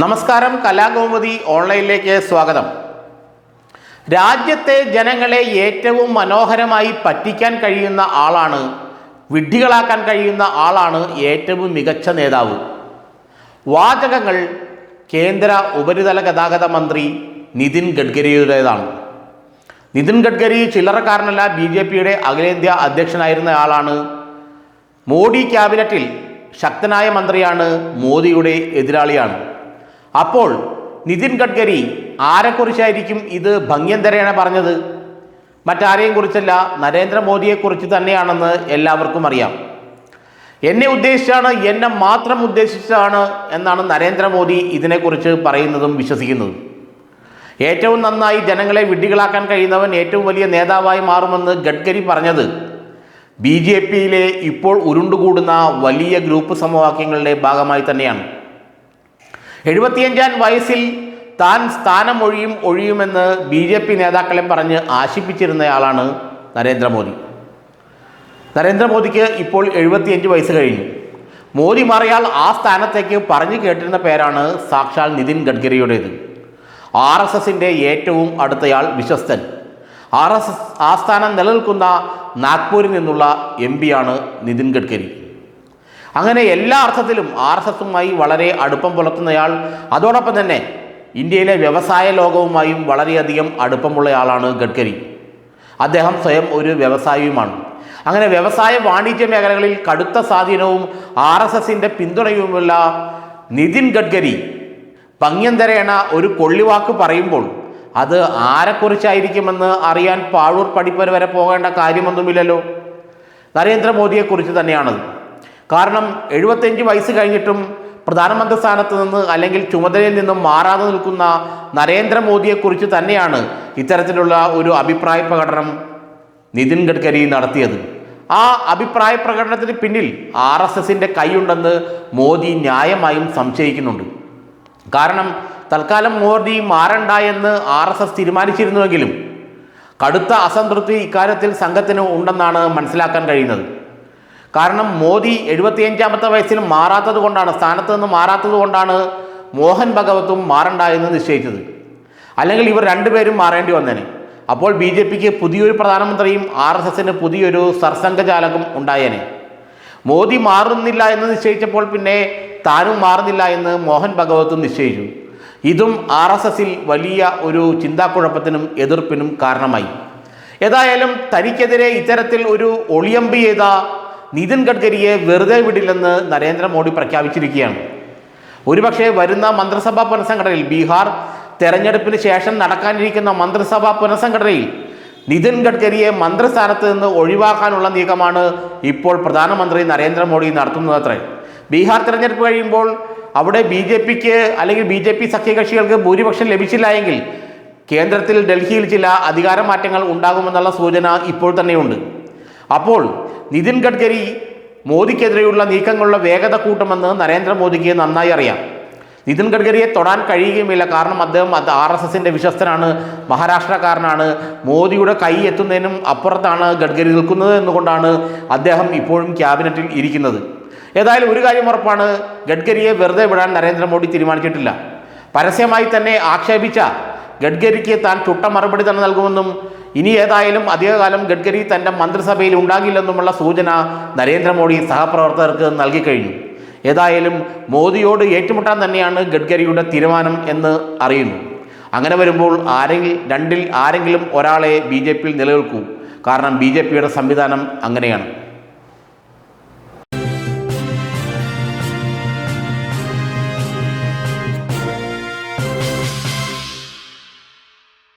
നമസ്കാരം കലാകൗമുദി ഓൺലൈനിലേക്ക് സ്വാഗതം. രാജ്യത്തെ ജനങ്ങളെ ഏറ്റവും മനോഹരമായി പറ്റിക്കാൻ കഴിയുന്ന ആളാണ് വിഡ്ഢികളാക്കാൻ കഴിയുന്ന ആളാണ് ഏറ്റവും മികച്ച നേതാവ്. വാചകങ്ങൾ കേന്ദ്ര ഉപരിതല ഗതാഗത മന്ത്രി നിതിൻ ഗഡ്കരിയുടേതാണ്. നിതിൻ ഗഡ്കരി ചില്ലറക്കാരനല്ല ബി ജെ പിയുടെ അഖിലേന്ത്യാ അധ്യക്ഷനായിരുന്ന ആളാണ്. മോഡി ക്യാബിനറ്റിൽ ശക്തനായ മന്ത്രിയാണ് മോദിയുടെ എതിരാളിയാണ്. അപ്പോൾ നിതിൻ ഗഡ്കരി ആരെക്കുറിച്ചായിരിക്കും ഇത് ഭംഗ്യന്തരേണ പറഞ്ഞത്? മറ്റാരെയും കുറിച്ചല്ല നരേന്ദ്രമോദിയെക്കുറിച്ച് തന്നെയാണെന്ന് എല്ലാവർക്കും അറിയാം. എന്നെ ഉദ്ദേശിച്ചാണ് എന്നെ മാത്രം ഉദ്ദേശിച്ചാണ് എന്നാണ് നരേന്ദ്രമോദി ഇതിനെക്കുറിച്ച് പറയുന്നതും വിശ്വസിക്കുന്നതും. ഏറ്റവും നന്നായി ജനങ്ങളെ വിഡ്ഢികളാക്കാൻ കഴിയുന്നവൻ ഏറ്റവും വലിയ നേതാവായി മാറുമെന്ന് ഗഡ്കരി പറഞ്ഞത്. ബി ജെ പിയിലെ ഇപ്പോൾ ഉരുണ്ടുകൂടുന്ന വലിയ ഗ്രൂപ്പ് സമവാക്യങ്ങളുടെ ഭാഗമായി തന്നെയാണ്. എഴുപത്തിയഞ്ചാം വയസ്സിൽ താൻ സ്ഥാനം ഒഴിയും ഒഴിയുമെന്ന് ബി ജെ പി നേതാക്കളെ പറഞ്ഞ് ആശിപ്പിച്ചിരുന്നയാളാണ് നരേന്ദ്രമോദി. നരേന്ദ്രമോദിക്ക് ഇപ്പോൾ എഴുപത്തിയഞ്ച് വയസ്സ് കഴിഞ്ഞു. മോദി മാറിയാൽ ആ സ്ഥാനത്തേക്ക് പറഞ്ഞു കേട്ടിരുന്ന പേരാണ് സാക്ഷാൽ നിതിൻ ഗഡ്കരിയുടേത്. ആർ എസ് എസിന്റെ ഏറ്റവും അടുത്തയാൾ വിശ്വസ്തൻ. ആർ എസ് എസ് ആസ്ഥാനം നിലനിൽക്കുന്ന നാഗ്പൂരിൽ നിന്നുള്ള എം പിയാണ് നിതിൻ ഗഡ്കരി. അങ്ങനെ എല്ലാ അർത്ഥത്തിലും ആർ എസ് എസുമായി വളരെ അടുപ്പം പുലർത്തുന്നയാൾ അതോടൊപ്പം തന്നെ ഇന്ത്യയിലെ വ്യവസായ ലോകവുമായും വളരെയധികം അടുപ്പമുള്ളയാളാണ് ഗഡ്കരി. അദ്ദേഹം സ്വയം ഒരു വ്യവസായിയുമാണ്. അങ്ങനെ വ്യവസായ വാണിജ്യ മേഖലകളിൽ കടുത്ത സ്വാധീനവും ആർ എസ് എസിന്റെ പിന്തുണയുമുള്ള നിതിൻ ഗഡ്കരി പങ്ങ്യന്തരേണ ഒരു കൊള്ളിവാക്ക് പറയുമ്പോൾ അത് ആരെക്കുറിച്ചായിരിക്കുമെന്ന് അറിയാൻ പാഴൂർ പടിപ്പര വരെ പോകേണ്ട കാര്യമൊന്നുമില്ലല്ലോ. നരേന്ദ്രമോദിയെക്കുറിച്ച് തന്നെയാണത്. കാരണം എഴുപത്തഞ്ച് വയസ്സ് കഴിഞ്ഞിട്ടും പ്രധാനമന്ത്രി സ്ഥാനത്ത് നിന്ന് അല്ലെങ്കിൽ ചുമതലയിൽ നിന്നും മാറാതെ നിൽക്കുന്ന നരേന്ദ്രമോദിയെക്കുറിച്ച് തന്നെയാണ് ഇത്തരത്തിലുള്ള ഒരു അഭിപ്രായ പ്രകടനം നിതിൻ ഗഡ്കരി നടത്തിയത്. ആ അഭിപ്രായ പ്രകടനത്തിന് പിന്നിൽ ആർ എസ് എസിന്റെ കൈയുണ്ടെന്ന് മോദി ന്യായമായും സംശയിക്കുന്നുണ്ട്. കാരണം തൽക്കാലം മോദി മാറണ്ട എന്ന് ആർ എസ് എസ് തീരുമാനിച്ചിരുന്നുവെങ്കിലും കടുത്ത അസംതൃപ്തി ഇക്കാര്യത്തിൽ സംഘത്തിന് ഉണ്ടെന്നാണ് മനസ്സിലാക്കാൻ കഴിയുന്നത്. കാരണം മോദി എഴുപത്തിയഞ്ചാമത്തെ വയസ്സിൽ മാറാത്തത് കൊണ്ടാണ് സ്ഥാനത്ത് നിന്ന് മാറാത്തത് കൊണ്ടാണ് മോഹൻ ഭഗവത്തും മാറണ്ട എന്ന് നിശ്ചയിച്ചത്. അല്ലെങ്കിൽ ഇവർ രണ്ടുപേരും മാറേണ്ടി വന്നേനെ. അപ്പോൾ ബി ജെ പിക്ക് പുതിയൊരു പ്രധാനമന്ത്രിയും ആർ എസ് എസിന് പുതിയൊരു സർസംഘചാലകം ഉണ്ടായേനെ. മോദി മാറുന്നില്ല എന്ന് നിശ്ചയിച്ചപ്പോൾ പിന്നെ താനും മാറുന്നില്ല എന്ന് മോഹൻ ഭഗവത്തും നിശ്ചയിച്ചു. ഇതും ആർ എസ് എസിൽ വലിയ ഒരു ചിന്താക്കുഴപ്പത്തിനും എതിർപ്പിനും കാരണമായി. ഏതായാലും തനിക്കെതിരെ ഇത്തരത്തിൽ ഒരു ഒളിയമ്പ് ചെയ്ത നിതിൻ ഗഡ്കരിയെ വെറുതെ വിടില്ലെന്ന് നരേന്ദ്രമോദി പ്രഖ്യാപിച്ചിരിക്കുകയാണ്. ഒരുപക്ഷെ വരുന്ന മന്ത്രിസഭാ പുനഃസംഘടനയിൽ ബീഹാർ തെരഞ്ഞെടുപ്പിന് ശേഷം നടക്കാനിരിക്കുന്ന മന്ത്രിസഭാ പുനഃസംഘടനയിൽ നിതിൻ ഗഡ്കരിയെ മന്ത്രിസ്ഥാനത്ത് നിന്ന് ഒഴിവാക്കാനുള്ള നീക്കമാണ് ഇപ്പോൾ പ്രധാനമന്ത്രി നരേന്ദ്രമോദി നടത്തുന്നത് നടത്തുന്നതത്രേ. ബീഹാർ തെരഞ്ഞെടുപ്പ് കഴിയുമ്പോൾ അവിടെ ബി ജെ പിക്ക് അല്ലെങ്കിൽ ബി ജെ പി സഖ്യകക്ഷികൾക്ക് ഭൂരിപക്ഷം ലഭിച്ചില്ല എങ്കിൽ കേന്ദ്രത്തിൽ ഡൽഹിയിൽ ചില അധികാര മാറ്റങ്ങൾ ഉണ്ടാകുമെന്നുള്ള സൂചന ഇപ്പോൾ തന്നെയുണ്ട്. അപ്പോൾ നിതിൻ ഗഡ്കരി മോദിക്കെതിരെയുള്ള നീക്കങ്ങളുടെ വേഗത കൂട്ടുമെന്ന് നരേന്ദ്രമോദിക്ക് നന്നായി അറിയാം. നിതിൻ ഗഡ്കരിയെ തൊടാൻ കഴിയുകയുമില്ല. കാരണം അദ്ദേഹം അത് ആർ എസ് എസിന്റെ വിശ്വസ്തനാണ് മഹാരാഷ്ട്രക്കാരനാണ്. മോദിയുടെ കൈ എത്തുന്നതിനും അപ്പുറത്താണ് ഗഡ്കരി നിൽക്കുന്നത് എന്നുകൊണ്ടാണ് അദ്ദേഹം ഇപ്പോഴും ക്യാബിനറ്റിൽ ഇരിക്കുന്നത്. ഏതായാലും ഒരു കാര്യം ഉറപ്പാണ് ഗഡ്കരിയെ വെറുതെ വിടാൻ നരേന്ദ്രമോദി തീരുമാനിച്ചിട്ടില്ല. പരസ്യമായി തന്നെ ആക്ഷേപിച്ച ഗഡ്കരിക്ക് താൻ ചുട്ട മറുപടി തന്നെ നൽകുമെന്നും ഇനി ഏതായാലും അധികകാലം ഗഡ്കരി തന്റെ മന്ത്രിസഭയിൽ ഉണ്ടാകില്ലെന്നുമുള്ള സൂചന നരേന്ദ്രമോദി സഹപ്രവർത്തകർക്ക് നൽകിക്കഴിഞ്ഞു ഏതായാലും മോദിയോട് ഏറ്റുമുട്ടാൻ തന്നെയാണ് ഗഡ്കരിയുടെ തീരുമാനം എന്ന് അറിയുന്നു. അങ്ങനെ വരുമ്പോൾ ആരെങ്കിലും രണ്ടിൽ ആരെങ്കിലും ഒരാളെ ബി ജെ പിയിൽ നിലനിൽക്കൂ. കാരണം ബി ജെ പിയുടെ സംവിധാനം അങ്ങനെയാണ്.